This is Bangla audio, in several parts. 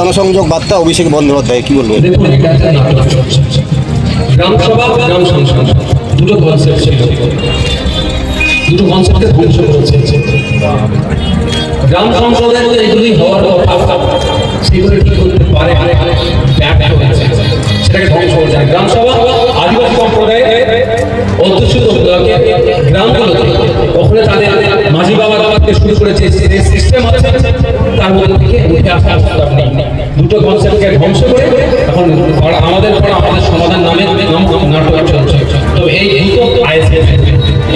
জনসংযোগ বার্তা অভিষেক বন্দ্যোপাধ্যায়, কি বলবেন? দেখুন এটা একটা নাটক চলছে গ্রাম সংসদ দুটো ধ্বংস করেছে গ্রাম গ্রাম সভা, আদিবাসী সম্প্রদায়ের গ্রামগুলোতে ওখানে তাদের মাঝি বাবা থেকে শুরু করেছে। সিস্টেম আছে দুটো কনসেপ্টকে ধ্বংস করে এখন আমাদের পাড়া আমাদের সমাধান নামে নাটক চলছে। তো এই দুটো আইএসএ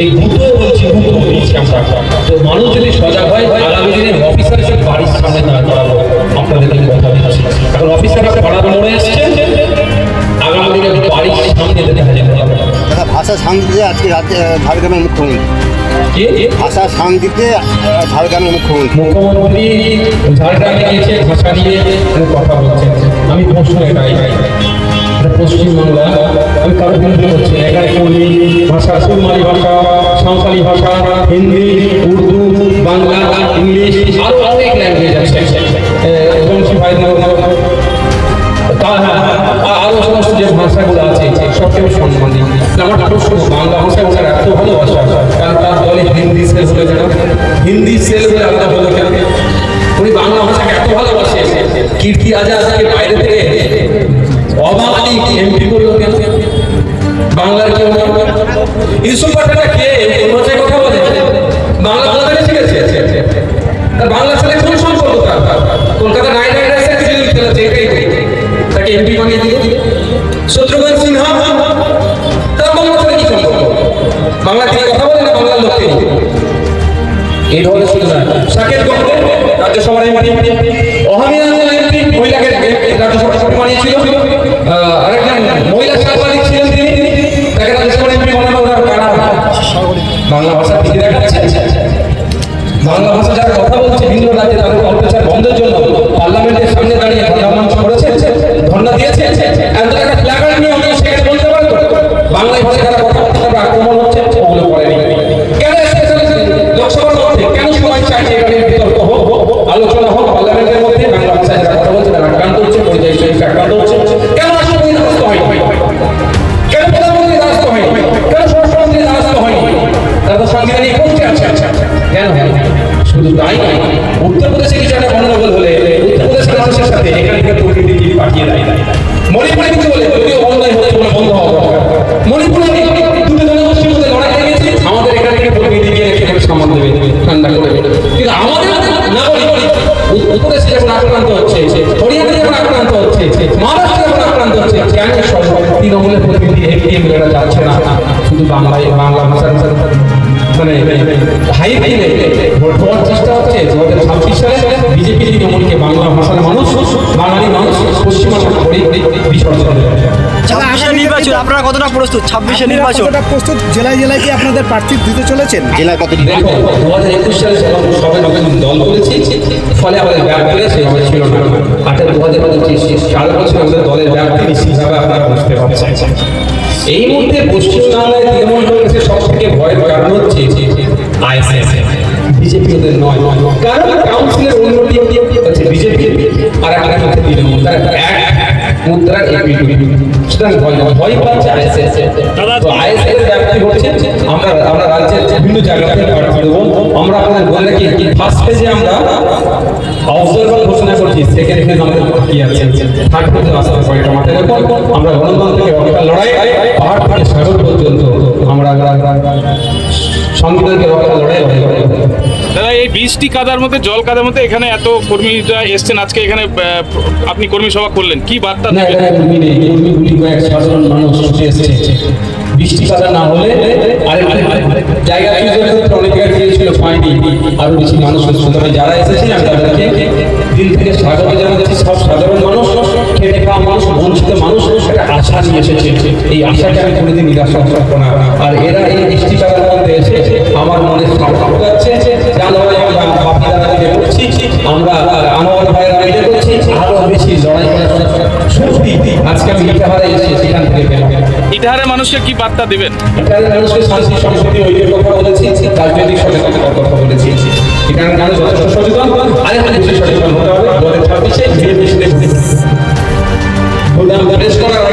এই দুটো বলছি দুটো বলছি আমরা। তো মানুষ যদি সজাগ হয়, আগামী দিনে অফিসার হিসেবে বাড়ির সামনে দাঁড় করাবো আপনাদেরকে কথা দিচ্ছি। এখন অফিসাররা পাড়ার মোড়ে এসছে? আগামী দিনে বাড়ির সামনে দেখা যাবে। ভাষা শান্তিতে আজকে রাজ্যে ঝাড়গ্রামের মুখ্যমন্ত্রী। ভাষা শান্তিতে ঝাড়গ্রামের মুখ্যমন্ত্রী মুখ্যমন্ত্রী ঝাড়গ্রামে গিয়েছে ভাষা নিয়ে কথা বলছেন আমি প্রশ্ন এটাই এটা পশ্চিমবাংলা আমি কারও বিরুদ্ধে করছি না। এখানে কর্মী ভাষা সুরমালি ভাষা সাঁওতালি ভাষা হিন্দি উর্দু বাংলা ইংলিশ আরও অনেক ল্যাঙ্গুয়েজ আছে বংশী ভাই আরও সমস্ত যে ভাষাগুলো আছে সবচেয়ে সম্মান। দিই আমার প্রশ্ন বাংলা ভাষা ওনার এত ভালোবাসা কারণ তার দলে হিন্দি সেল হলো কেন হিন্দি সেল হলে আলাদা হলো কেন? উনি বাংলা ভাষাকে এত ভালোবাসে। কীর্তি আজাদকে বাইরে থেকে অবাধি এমপি করল কেন? বাংলার কেউ ইউসুফ পাঠাটা কে? কথা বলে। বাংলা তার এই ধরনের শুধু না গঙ্গে রাজ্যসভার এমপি অহামিয়া এমপি মহিলাকে রাজ্যসভার সভা বানিয়েছিল আরেকজন মহিলা সাংবাদিক ছিলেন তিনি। তাকে রাজ্যসভার এমপি বানানো ওনার কারা? বাংলা ভাষা দেখাচ্ছে বাংলা ভাষা যারা কথা বলছে, ভিন্ন রাজ্যে তাদের অত্যাচার বন্ধের জন্য। তৃণমূলের প্রতিনিধি মেয়েরা যাচ্ছে না। শুধু বাংলায় বাংলা ভাষার মানে হাই হাইলে ভোট চেষ্টা হচ্ছে দু হাজার ছাব্বিশ সালে বিজেপি তৃণমূলকে বাংলা ভাষার মানুষ বাঙালি মানুষ পশ্চিমবঙ্গ করে বিসর্জন ছাব্বিশে নির্বাচন আপনারা কতটা প্রস্তুত? ছাব্বিশে নির্বাচন। কতটা প্রস্তুত? জেলায় জেলায় কি আপনাদের প্রার্থী দিতে চলেছেন? জেলায় কতটি দু হাজার একুশ সালে যখন নতুন দল করেছি ফলে আমাদের ব্যাপ্তি সেভাবে ছিল না। আঠারো দু হাজার পঁচিশ চার বছর আমাদের দলের ব্যাপ্তি নিশ্চিতভাবে আপনারা বুঝতে পারছেন। এই মুহূর্তে পশ্চিমবাংলায় তৃণমূল কংগ্রেসের সব থেকে ভয়ের কারণ হচ্ছে আইএসএস বিজেপি ওদের নয় কারণ কাউন্সিলের অন্যটি হচ্ছে বিজেপি। আর একটা হচ্ছে তৃণমূল। তারা এক মুদ্রার এপি সুতরাং ভয় ভয় পাচ্ছে আইএসএস। তো আইএসএস ব্যাপ্তি হচ্ছে আমরা আমরা রাজ্যের বিভিন্ন জায়গাতে প্রার্থী দেবো আমরা আপনাদের বলে রাখি ফার্স্ট পেজে আমরা অবজারভার ঘোষণা করছি সেকেন্ড ফেজ আমাদের কি আছে। থার্ড ফেজে আসার পয়েন্ট মাথায় রাখুন আমরা গণতন্ত্র থেকে রক্ষার লড়াই পাহাড় থেকে সাগর পর্যন্ত আমরা সংবিধানকে লড়াই। দাদা এই বৃষ্টি কাদার মধ্যে জল কাদার মধ্যে এখানে এত কর্মীরা এসছেন আজকে এখানে আপনি কর্মী সভা করলেন কি বার্তা না এখানে কর্মী নেই কর্মী গুলি কয়েক সাধারণ মানুষ এসছে। বৃষ্টি কাদা না হলে জায়গা অনেক জায়গায় গিয়েছিল পাইনি। আরও বেশি মানুষ যারা এসেছে আমি তাদেরকে আশা নিয়ে এসেছে এই আশাকে আমি কোনোদিন নিরাশা করব না আর এরা এই বৃষ্টি কাদার মধ্যে এসে আমার মনে সাহস যাচ্ছে আমরা বাপি দাদা মিলে করছি আমরা আমার ভাইয়েরা মিলে করছি আরও বেশি লড়াই করার শক্তি আজকে আমি ইটাহারে এসে সেখান থেকে পেলাম ইটাহারের মানুষকে কি বার্তা দেবেন এখানে মানুষকে শান্তি সংস্কৃতি ঐক্যের কথা বলেছি রাজনৈতিক সচেতনতার কথা বলেছি এখানে মানুষ যথেষ্ট সচেতন আরেকটু বেশি সচেতন হতে হবে দু হাজার ছাব্বিশে ধীরে ধীরে ভোটদান শেষ করার আগে